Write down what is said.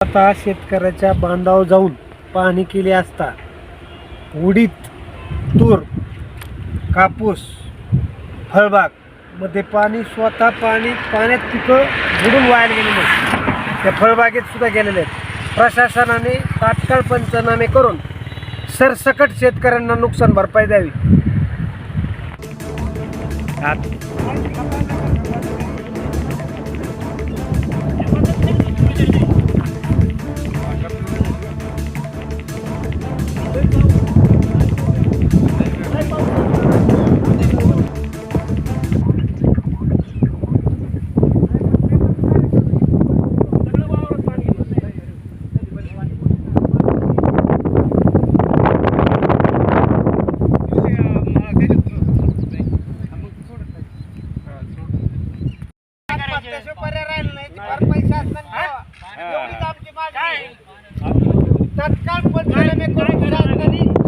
आता शेतकऱ्याच्या बांधावर जाऊन पाहणी केली असता उडीद तूर कापूस फळबागमध्ये पाणी स्वतः पाणी पाण्यात पिकं बुडून वाया गेलेले त्या फळबागेत सुद्धा गेलेले आहेत. प्रशासनाने तात्काळ पंचनामे करून सरसकट शेतकऱ्यांना नुकसान भरपाई द्यावी. पर्याय राहिला नाही। ઉપર મેં કોઈ કરી?